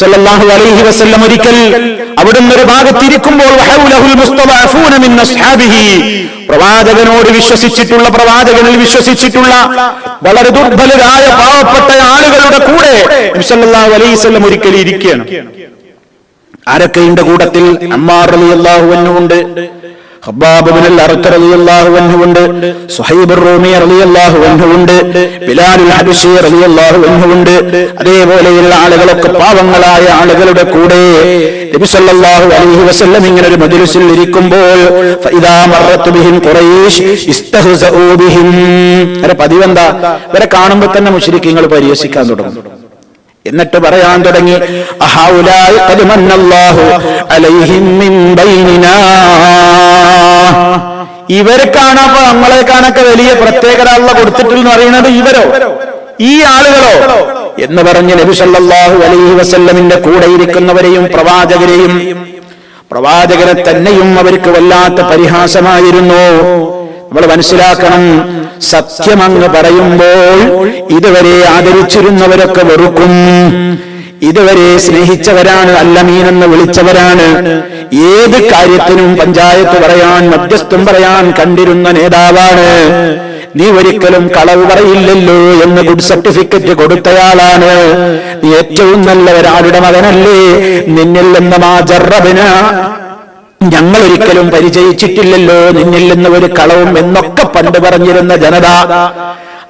സല്ലല്ലാഹു അലൈഹി വസല്ലം ഒരിക്കൽ അവിടുന്ന് ഒരു ഭാഗത്തിരിക്കുമ്പോൾ പ്രവാചകനോട് വിശ്വസിച്ചിട്ടുള്ള പ്രവാചകനിൽ വിശ്വസിച്ചിട്ടുള്ള വളരെ ദുർബലരായ പാവപ്പെട്ട ആളുകളുടെ കൂടെ സല്ലല്ലാഹു അലൈഹി വസല്ലം ഒരിക്കൽ ഇരിക്കുകയാണ്. ആരൊക്കെ കൂട്ടത്തിൽ അമ്മാർ അള്ളാഹു എന്നുകൊണ്ട് ഉണ്ട്. ഉണ്ട്. സുഹൈബ് റൂമി ഉണ്ട്. ഉണ്ട്. അതേപോലെയുള്ള ആളുകളൊക്കെ പാവങ്ങളായ ആളുകളുടെ കൂടെ അലൈഹി വസല്ലം ഇങ്ങനെ ഒരു മജ്ലിസിൽ ഇരിക്കുമ്പോൾ പതിവെന്താ? ഇവരെ കാണുമ്പോൾ തന്നെ മുശ്രിക്കീങ്ങൾ പരിഹസിക്കാൻ തുടങ്ങും. എന്നിട്ട് പറയാൻ തുടങ്ങി ഇവർക്കാണ് അപ്പൊ നമ്മളെ കാണൊക്കെ വലിയ പ്രത്യേകത അള്ള കൊടുത്തിട്ടെന്ന് പറയുന്നത് ഇവരോ? ഈ ആളുകളോ? എന്ന് പറഞ്ഞ് നബി സല്ലല്ലാഹു അലൈഹി വസല്ലമിന്റെ കൂടെ ഇരിക്കുന്നവരെയും പ്രവാചകരെയും പ്രവാചകരെ തന്നെയും അവർക്ക് വല്ലാത്ത പരിഹാസമായിരുന്നു. നമ്മൾ മനസ്സിലാക്കണം. സത്യം അങ്ങ് പറയുമ്പോൾ ഇതുവരെ ആദരിച്ചിരുന്നവരൊക്കെ വെറുക്കും. ഇതുവരെ സ്നേഹിച്ചവരാണ് അല്ലമീനെന്ന് വിളിച്ചവരാണ്. ഏത് കാര്യത്തിനും പഞ്ചായത്ത് പറയാൻ മധ്യസ്ഥം പറയാൻ കണ്ടിരുന്ന നേതാവാണ്. നീ ഒരിക്കലും കളവ് പറയില്ലല്ലോ എന്ന് ഗുഡ് സർട്ടിഫിക്കറ്റ് കൊടുത്തയാളാണ്. നീ ഏറ്റവും നല്ല ഒരാളുടെ മകനല്ലേ. നിന്നിൽ നിന്ന് മാ ജറബിന ഞങ്ങൾ ഒരിക്കലും പരിചയിച്ചിട്ടില്ലല്ലോ നിന്നിൽ നിന്ന് ഒരു കളവും എന്നൊക്കെ പണ്ട് പറഞ്ഞിരുന്ന ജനത.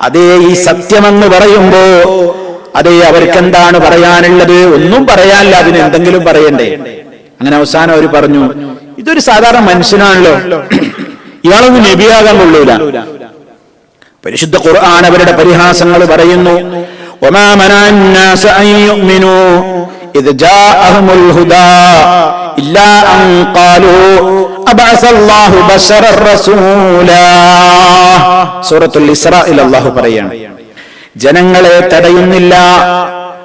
അതേ ഈ സത്യമെന്ന് പറയുമ്പോ അതേ അവർക്കെന്താണ് പറയാനുള്ളത്? ഒന്നും പറയാനില്ല അതിന് എന്തെങ്കിലും പറയണ്ടേ? അങ്ങനെ അവസാനം അവർ പറഞ്ഞു ഇതൊരു സാധാരണ മനുഷ്യനാണല്ലോ. ഇയാളൊന്നും നബിയാകാൻ കൊള്ളൂല. പരിശുദ്ധ ഖുർആൻ അവരുടെ പരിഹാസങ്ങൾ പറയുന്നു. منع الناس أن يؤمنوا إذ جاءهم الهدى إلا أن قالوا أبعث الله بشرا رسولا سورة الإسراء الله പറയാണ് ജനങ്ങളെ തടയുന്നില്ല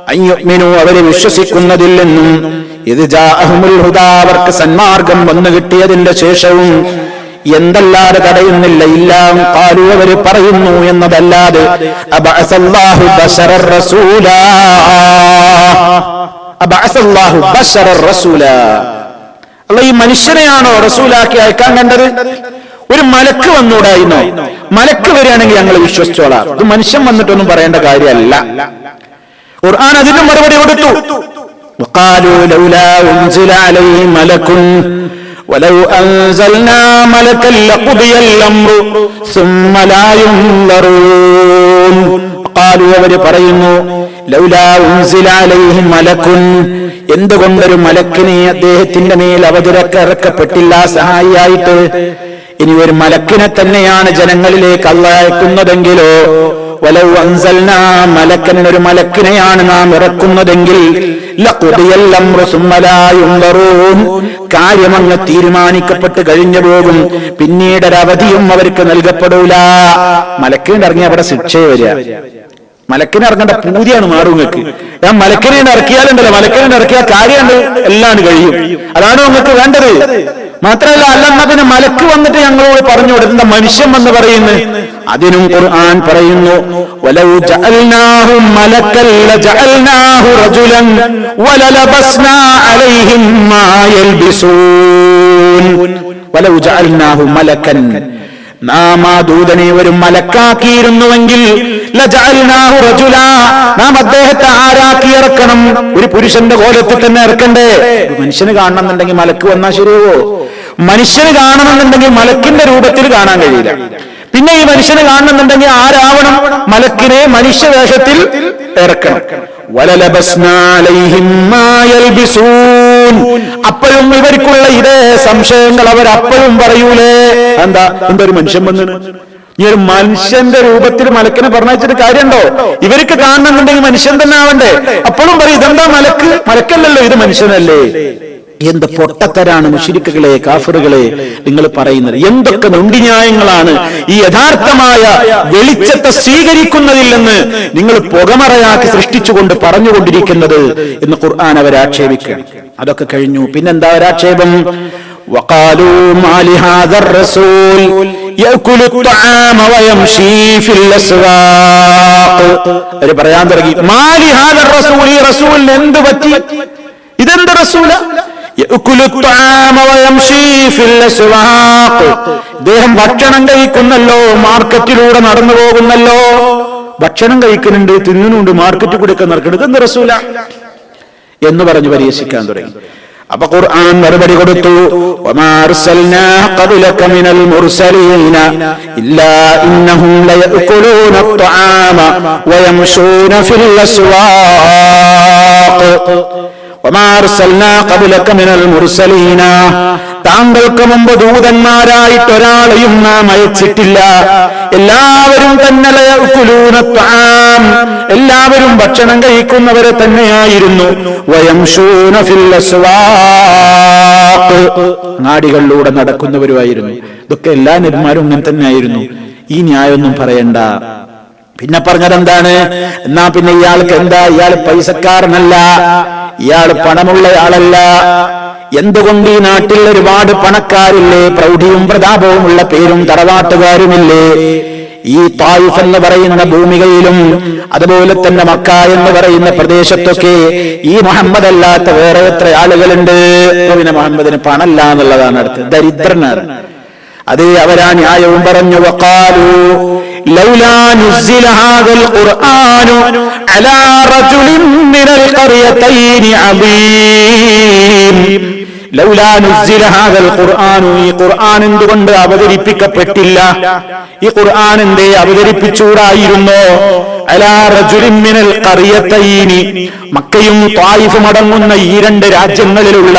അയ്യുമിനു അവരെ വിശ്വസിക്കുന്നതിൽ നിന്നും ഇത് ജാഅഹുമുൽ ഹുദാ അവർക്ക് സന്മാർഗം വന്നു കിട്ടിയതിന്റെ ശേഷവും എന്തല്ലാതെ തടയുന്നില്ല ഇല്ലാം കാലു അവര് പറയുന്നു എന്നതല്ലാതെ അബഅസല്ലാഹു ബശറർ റസൂലാ അബഅസല്ലാഹു ബശറർ റസൂലാ അല്ല ഈ മനുഷ്യനെയാണോ റസൂലാക്കി അയക്കാൻ കണ്ടത് ഒരു മലക്ക് വന്നൂടായിരുന്നോ മലക്ക് വരികയാണെങ്കിൽ ഞങ്ങൾ വിശ്വസിച്ചോളാം ഇത് മനുഷ്യൻ വന്നിട്ടൊന്നും പറയേണ്ട കാര്യമല്ല ഖുർആൻ അതിന് മറുപടി കൊടുത്തു وقالوا لولا أنزل عليه ملك ولو أنزلنا ملكا لقضي الأمر ثم لا ينظرون വക്കാലു അവർ പറയുന്നു മലക്കുൻ. എന്തുകൊണ്ടൊരു മലക്കിനെ അദ്ദേഹത്തിന്റെ മേൽ അവതരക്കിറക്കപ്പെട്ടില്ല സഹായിയായിട്ട്? ഇനി ഒരു മലക്കിനെ തന്നെയാണ് ജനങ്ങളിലേക്ക് അള്ളയക്കുന്നതെങ്കിലോ വലൗ അൻസൽന മലക്കനൊരു മലക്കിനെയാണ് നാം ഇറക്കുന്നതെങ്കിൽ കാര്യമങ്ങ് തീരുമാനിക്കപ്പെട്ട് കഴിഞ്ഞു പോകും പിന്നീടൊരവധിയും അവർക്ക് നൽകപ്പെടൂല. മലക്കിനിറങ്ങി അവിടെ ശിക്ഷ വരിക. മലക്കിനെ ഇറങ്ങേണ്ട പൂതിയാണ് മാറുങ്ങൾക്ക്. ഞാൻ മലക്കിനെ ഇറക്കിയാലുണ്ടല്ലോ. മലക്കിനെ ഇറക്കിയാൽ കാര്യമുണ്ട്. എല്ലാം കഴിയും. അതാണ് നിങ്ങൾക്ക് വേണ്ടത്. മാത്രമല്ല അല്ലെന്നാ പിന്നെ മലക്ക് വന്നിട്ട് ഞങ്ങളോട് പറഞ്ഞു കൊടുക്കുന്ന മനുഷ്യൻ എന്ന് പറയുന്നു അതിനും ഖുർആൻ പറയുന്നു മലക്കൻ നാം ആ ദൂതനെ ഒരു മലക്കാക്കിയിരുന്നുവെങ്കിൽ നാം അദ്ദേഹത്തെ ആരാക്കി ഇറക്കണം. ഒരു പുരുഷന്റെ കോലത്തിൽ തന്നെ ഇറക്കണ്ടേ? മനുഷ്യന് കാണണമെന്നുണ്ടെങ്കിൽ മലക്ക് വന്നാൽ ശരിയാവോ? മനുഷ്യന് കാണണമെന്നുണ്ടെങ്കിൽ മലക്കിന്റെ രൂപത്തിൽ കാണാൻ കഴിയില്ല. പിന്നെ ഈ മനുഷ്യനെ കാണണമെന്നുണ്ടെങ്കിൽ ആരാവണം? മലക്കിനെ മനുഷ്യവേഷത്തിൽ ഇറക്കണം. അപ്പോഴും ഇവർക്കുള്ള ഇതേ സംശയങ്ങൾ അവർ അപ്പോഴും പറയൂലേ. എന്താ? എന്താ ഒരു മനുഷ്യൻ വന്നു ഈ ഒരു മനുഷ്യന്റെ രൂപത്തിൽ മലക്കിനെ പറഞ്ഞിട്ട് കാര്യമുണ്ടോ? ഇവർക്ക് കാണണമെന്നുണ്ടെങ്കിൽ മനുഷ്യൻ തന്നെ ആവണ്ടേ. അപ്പോഴും പറയും ഇതെന്താ മലക്ക്? മലക്കല്ലല്ലോ ഇത് മനുഷ്യനല്ലേ. എന്ത് പൊട്ടത്തരാണ് മുഷിരിക്കുകളെ കാഫറുകളെ നിങ്ങൾ പറയുന്നത് എന്തൊക്കെ നൊണ്ടിന്യായങ്ങളാണ് ഈ യഥാർത്ഥമായ വെളിച്ചത്തെ സ്വീകരിക്കുന്നതിൽ നിന്ന് നിങ്ങൾ പുകമറയാക്കി സൃഷ്ടിച്ചുകൊണ്ട് പറഞ്ഞുകൊണ്ടിരിക്കുന്നത് എന്ന് ഖുർആൻ അവരെ ആക്ഷേപിക്കുകയാണ് അതൊക്കെ കഴിഞ്ഞു പിന്നെന്താ ഒരാക്ഷേപം وقالوا ما لهذا الرسول يأكل الطعام ويمشي في الأسواق അവര് പറയാൻ തുടങ്ങി മാലി ഹാദർ റസൂൽ ഈ റസൂലിന് എന്ത് പറ്റി ഇതെന്ത് റസൂല ഇദ്ദേഹം ഭക്ഷണം കഴിക്കുന്നല്ലോ മാർക്കറ്റിലൂടെ നടന്നു പോകുന്നല്ലോ. ഭക്ഷണം കഴിക്കുന്നുണ്ട് തിന്നുന്നുണ്ട് മാർക്കറ്റിൽ കൂടെ ഒക്കെ നടക്കുന്നത് എന്ത് റസൂല? എന്ന് പറഞ്ഞ് പരിഹസിക്കാൻ തുടങ്ങി. അപ്പൊ ഖുർആൻ മറുപടി കൊടുത്തു. ഇന്നഹും താങ്കൾക്ക് മുമ്പ് ദൂതന്മാരായിട്ട് ഒരാളെയും നാം അയച്ചിട്ടില്ല. എല്ലാവരും തന്നെ. എല്ലാവരും ഭക്ഷണം കഴിക്കുന്നവരെ തന്നെയായിരുന്നു. നാടികളിലൂടെ നടക്കുന്നവരുമായിരുന്നു. ഇതൊക്കെ എല്ലാ നെന്മാരും അങ്ങനെ തന്നെയായിരുന്നു. ഈ ന്യായമൊന്നും പറയണ്ട. പിന്നെ പറഞ്ഞത് എന്താണ് എന്നാ പിന്നെ ഇയാൾക്ക് എന്താ? ഇയാൾ പൈസക്കാരനല്ല. ഇയാൾ പണമുള്ളയാളല്ല. എന്തുകൊണ്ട് ഈ നാട്ടിൽ ഒരുപാട് പണക്കാരില്ലേ? പ്രൗഢിയും പ്രതാപവും ഉള്ള പേരും തറവാട്ടുകാരുമില്ലേ? ഈ തായിഫ് എന്ന് പറയുന്ന ഭൂമികയിലും അതുപോലെ തന്നെ മക്ക എന്ന് പറയുന്ന പ്രദേശത്തൊക്കെ ഈ മുഹമ്മദ് അല്ലാത്ത വേറെ എത്ര ആളുകളുണ്ട്? പിന്നെ മുഹമ്മദിന് പണല്ല എന്നുള്ളതാണ് അടുത്ത് ദരിദ്രനാണ്. അതേ അവരാ ന്യായവും പറഞ്ഞു വഖാലു ഖുർആൻ എന്തുകൊണ്ട് അവതരിപ്പിക്കപ്പെട്ടില്ല? ഈ ഖുർആൻ എന്തേ അവതരിപ്പിച്ചൂടായിരുന്നോ? മക്കയും ത്വായിഫും അടങ്ങുന്ന ഈ രണ്ട് രാജ്യങ്ങളിലുള്ള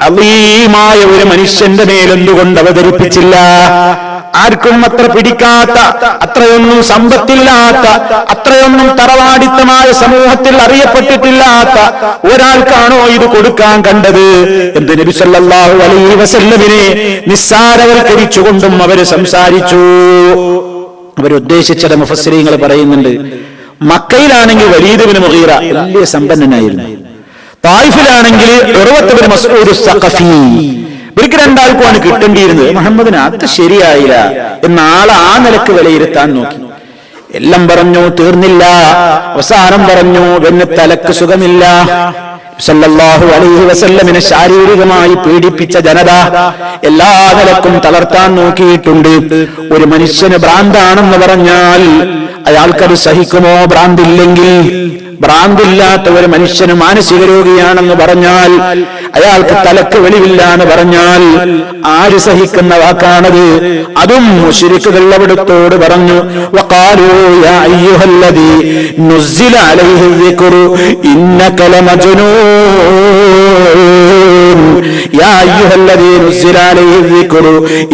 അലീമായ ഒരു മനുഷ്യന്റെ മേലെന്തുകൊണ്ട് അവതരിപ്പിച്ചില്ല? ആർക്കും അത്ര പിടിക്കാത്ത അത്രയൊന്നും സമ്പത്തില്ലാത്ത അത്രയൊന്നും തറവാടിത്തമായ സമൂഹത്തിൽ അറിയപ്പെട്ടിട്ടില്ലാത്ത ഒരാൾക്കാണോ ഇത് കൊടുക്കാൻ കണ്ടത്? എന്ത് നബിസല്ലാഹു അലൈ വസല്ലമിനെ നിസ്സാരവൽക്കരിച്ചുകൊണ്ടും അവർ സംസാരിച്ചു. അവരുദ്ദേശിച്ചത് മുഫസ്സരീങ്ങൾ പറയുന്നുണ്ട് മക്കയിലാണെങ്കിൽ വലീദുബിന് മുഹീറ വലിയ സമ്പന്നനായിരുന്നു. തായിഫിലാണെങ്കിൽ മസൂദ് സഖഫി ഇവർക്ക് രണ്ടാൾക്കുമാണ് കിട്ടേണ്ടിയിരുന്നത്. മുഹമ്മദിന് അത് ശരിയായില്ല എന്ന ആളെ ആ നിലയ്ക്ക് വിലയിരുത്താൻ നോക്കി. എല്ലാം പറഞ്ഞു തീർന്നില്ല. അവസാനം പറഞ്ഞു എന്ന തലക്ക് സുഖമില്ല. സല്ലല്ലാഹു അലൈഹി വസല്ലമിനെ ശാരീരികമായി പീഡിപ്പിച്ച ജനത എല്ലാ നിലക്കും തളർത്താൻ നോക്കിയിട്ടുണ്ട്. ഒരു മനുഷ്യന് ഭ്രാന്താണെന്ന് പറഞ്ഞാൽ അയാൾക്കത് സഹിക്കുമോ? ഭ്രാന്തില്ലെങ്കിൽ. ഭ്രാന്തില്ലാത്ത ഒരു മനുഷ്യന് മാനസിക രോഗിയാണെന്ന് പറഞ്ഞാൽ അയാൾക്ക് തലക്ക് വെളിവില്ല എന്ന് പറഞ്ഞാൽ ആര് സഹിക്കുന്ന വാക്കാണത്? അതും മുശ്രിക്കുകൾ അവിടുത്തോട് പറഞ്ഞു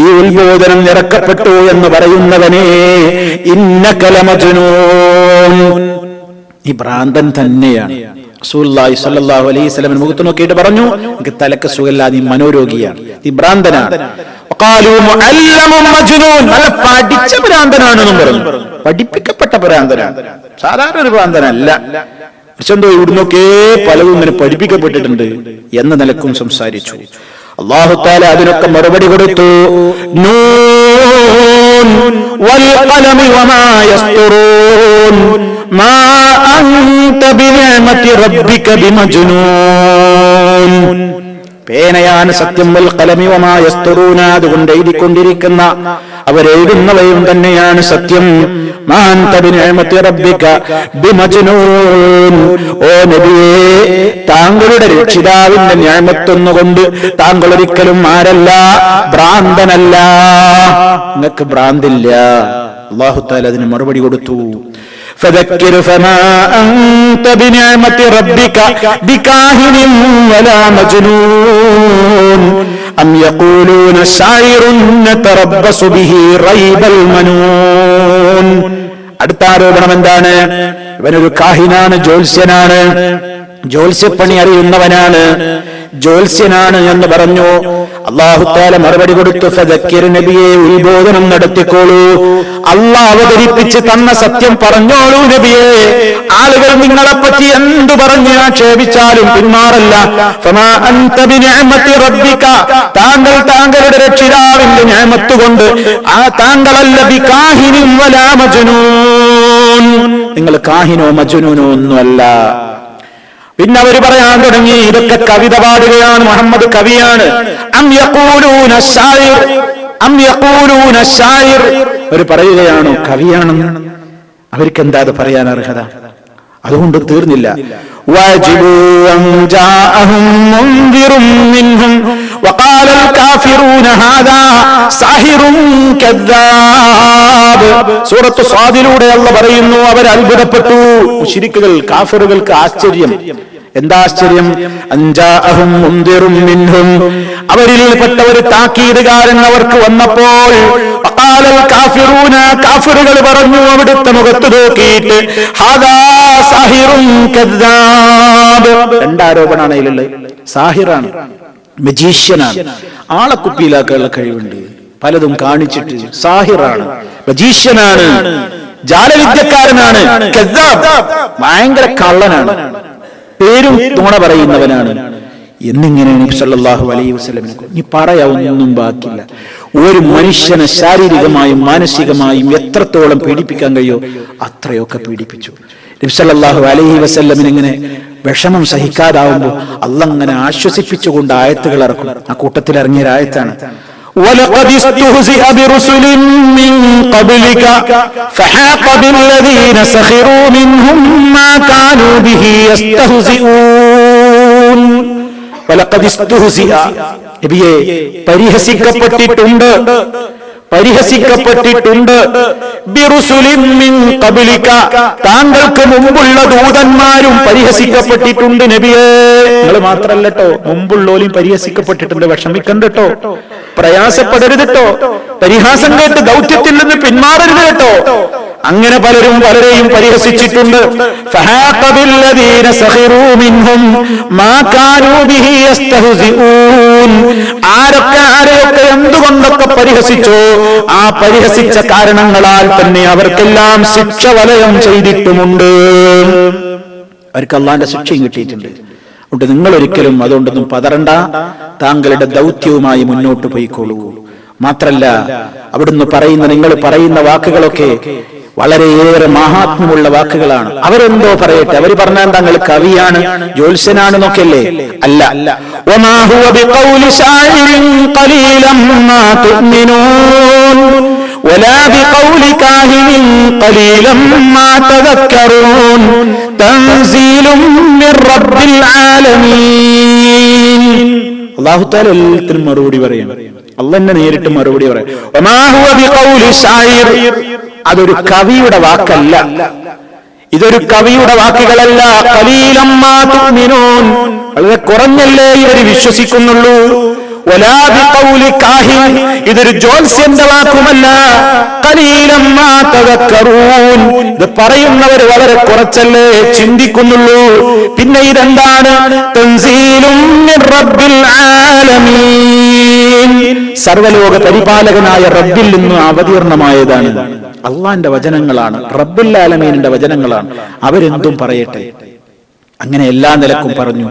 ഈ ഉത്ബോധനം നിറക്കപ്പെട്ടു എന്ന് പറയുന്നവനെ ഇന്നക ലമജ്നൂൻ. ഈ ഭ്രാന്തൻ തന്നെയാണ്. റസൂല്ലായി സല്ലല്ലാഹു അലൈഹി വസല്ലം മുഖത്ത് നോക്കിയിട്ട് പറഞ്ഞു എനിക്ക് തലക്ക് സുഖമില്ല നീ മനോരോഗിയാണ് നീ ഭ്രാന്തനാണ്. നല്ല പഠിച്ച ഭ്രാന്തനാണെന്നും പറഞ്ഞു. പഠിപ്പിക്കപ്പെട്ട ഭ്രാന്തനാണ്. സാധാരണ ഒരു ഭ്രാന്തനല്ല. എന്തോ ഇവിടുന്നൊക്കെ പലതും ഇങ്ങനെ പഠിപ്പിക്കപ്പെട്ടിട്ടുണ്ട് എന്ന നിലക്കും സംസാരിച്ചു. അള്ളാഹു താല അതിനൊക്കെ മറുപടി കൊടുത്തു. നൂൻ വൽ ഖലമി വമാ യസ്തുറൂൻ. മാ റബ്ബിക ബിമജ്നൂൻ. പേനയാണ് സത്യം വൽ കലമി വമാ യസ്തുറൂന. എഴുതിക്കൊണ്ടിരിക്കുന്ന അവരെഴുതുന്നവയും തന്നെയാണ് സത്യം. ഓ നബിയേ താങ്കളുടെ രക്ഷിതാവിന്റെ ഞാമത്തൊന്നുകൊണ്ട് താങ്കൾ ഒരിക്കലും ആരല്ല ഭ്രാന്തനല്ല. നിങ്ങൾക്ക് ഭ്രാന്തില്ല. അള്ളാഹുത്താൽ അതിന് മറുപടി കൊടുത്തു. فذكر فما أنت بنعمة ربك بكاهن ولا مجنون أم يقولون شاعر نتربص به ريب المنون അടുത്ത ആരോപണം എന്താണ് ഇവനൊരു കാഹിനാണ് ജ്യോത്സ്യനാണ് ജ്യോത്സ്യപ്പണി അറിയുന്നവനാണ്. ജ്യോത്സ്യനാണ് എന്ന് പറഞ്ഞു. അള്ളാഹുത്താല മറുപടി കൊടുത്തു ഫദക്കിർ നബിയെ ഉത്ബോധനം നടത്തിക്കോളൂ. അള്ളാഹ് അവതരിപ്പിച്ച് തന്ന സത്യം പറഞ്ഞോളൂ നബിയെ. ആളുകൾ നിങ്ങളെപ്പറ്റി എന്തു പറഞ്ഞ് ആക്ഷേപിച്ചാലും പിന്മാറല്ല. താങ്കൾ താങ്കളുടെ രക്ഷിതാവിന്റെ ഞാമത്ത് കൊണ്ട് ആ താങ്കളല്ല നിങ്ങൾ കാഹിനോ മജ്നൂനോ ഒന്നുമല്ല. പിന്നെ അവർ പറയാൻ തുടങ്ങി. ഇതൊക്കെ കവിത പാടുകയാണ്. മുഹമ്മദ് കവിയാണ്. അവർ പറയുകയാണോ കവിയാണെന്ന് അവർക്ക് എന്താ അത് പറയാൻ അർഹത? അതുകൊണ്ട് തീർന്നില്ല. സൂറത്ത് സ്വാദിലൂടെ അല്ല പറയുന്നു അവർ അത്ഭുതപ്പെട്ടു ശിരിക്കുകൾ കാഫിറുകൾക്ക് ആശ്ചര്യം. എന്താ ആശ്ചര്യം അഞ്ചാഹും മുന്തിറും അവരിൽപ്പെട്ട ഒരു താക്കീതുകാരൻ അവർക്ക് വന്നപ്പോൾ കാഫിറുകൾ പറഞ്ഞു അവിടുത്തെ മുഖത്ത് നോക്കിയിട്ട് രണ്ടാരോപണാണ് അതിലുള്ളത്. സാഹിറാണ് മജീഷ്യനാണ്. ആളെ കുപ്പിയിലാക്കാനുള്ള കഴിവുണ്ട്. പലതും കാണിച്ചിട്ട് സാഹിറാണ് മജീഷ്യനാണ് ജാലവിദ്യക്കാരനാണ് ഭയങ്കര കള്ളനാണ്. പേരും തുണ പറയുന്നവനാണ്. എന്നിങ്ങനെ നബി സല്ലല്ലാഹു അലൈഹി വസല്ലമിനെ ഇനി പറയാവുന്നൊന്നും ബാക്കില്ല ഒരു മനുഷ്യനെ ശാരീരികമായും മാനസികമായും എത്രത്തോളം പീഡിപ്പിക്കാൻ കഴിയോ അത്രയൊക്കെ പീഡിപ്പിച്ചു. നബി സല്ലല്ലാഹു അലൈഹി വസല്ലമിന് ഇങ്ങനെ വിഷമം സഹിക്കാതാവുമ്പോൾ അല്ലങ്ങനെ ആശ്വസിപ്പിച്ചുകൊണ്ട് ആയത്തുകൾ ഇറക്കും. ആ കൂട്ടത്തിൽ ഇറങ്ങിയ ആയത്താണ് ولقد استهزئ برسل من قبلك فحاق بالذين سخروا منهم ما كانوا به يستهزئون ولقد استهزئ നബിയെ പരിഹസിക്കപ്പെട്ടിട്ടുണ്ട് പരിഹസിക്കപ്പെട്ടിട്ടുണ്ട് ബിറുസുലിൻ മിൻ ഖബലിക താങ്കൾക്ക് മുമ്പുള്ള ദൂതന്മാരും പരിഹസിക്കപ്പെട്ടിട്ടുണ്ട് നബിയേ നിങ്ങൾ മാത്രല്ലട്ടോ മുമ്പുള്ളോലും പരിഹസിക്കപ്പെട്ടിട്ടുണ്ട് വിഷമിക്കണ്ട കേട്ടോ പ്രയാസപ്പെടരുത് കേട്ടോ പരിഹാസം കേട്ട് ദൗത്യത്തിൽ നിന്ന് പിന്മാറരുത് കേട്ടോ അങ്ങനെ പലരും പലരെയും പരിഹസിച്ചിട്ടുണ്ട്. ആരൊക്കെ ആരെയൊക്കെ എന്തുകൊണ്ടൊക്കെ പരിഹസിച്ചോ ആ പരിഹസിച്ച കാരണങ്ങളാൽ തന്നെ അവർക്കെല്ലാം ശിക്ഷ വലയം ചെയ്തിട്ടുമുണ്ട്. അവർക്ക് അള്ളാന്റെ ശിക്ഷയും കിട്ടിയിട്ടുണ്ട്. അതുകൊണ്ട് നിങ്ങൾ ഒരിക്കലും അതുകൊണ്ടൊന്നും പതറണ്ട. താങ്കളുടെ ദൗത്യവുമായി മുന്നോട്ട് പോയിക്കോളൂ. മാത്രല്ല അവിടുന്ന് പറയുന്ന നിങ്ങൾ പറയുന്ന വാക്കുകളൊക്കെ വളരെയേറെ മഹാത്മ്യമുള്ള വാക്കുകളാണ്. അവരെന്തോ പറയട്ടെ? അവർ പറഞ്ഞാൽ താങ്കൾ കവിയാണ് ജ്യോത്സ്യനാണ് നോക്കല്ലേ അല്ല. അല്ല ولا بقول كاهن قليلا ما تذكرون تنزيل من رب العالمين അള്ളാഹു താല എല്ലാത്തിനും മറുപടി പറയണം അല്ല എന്നെ നേരിട്ട് മറുപടി പറയാം وما هو بقول شاعر അതൊരു കവിയുടെ വാക്കല്ല ഇതൊരു കവിയുടെ വാക്കുകളല്ല കലീലമ്മാ തുഅ്മിനൂൻ വളരെ കുറഞ്ഞല്ലേ ഇവർ വിശ്വസിക്കുന്നുള്ളൂ വലാ ബിഖൗലി കാഹിൻ ഇതൊരു ജോത്സ്യന്റെ വാക്കുമല്ല. ഇത് പറയുന്നവർ വളരെ കുറച്ചല്ലേ? ചിന്തിക്കുന്നുള്ളൂ. പിന്നെ ഇതെന്താണ്? സർവലോക പരിപാലകനായ റബ്ബിൽ നിന്ന് അവതീർണമായതാണ്. അള്ളാന്റെ വചനങ്ങളാണ്. റബ്ബിൽ ആലമീനിന്റെ വചനങ്ങളാണ്. അവരെന്തും പറയട്ടെ. അങ്ങനെ എല്ലാ നിലക്കും പറഞ്ഞു.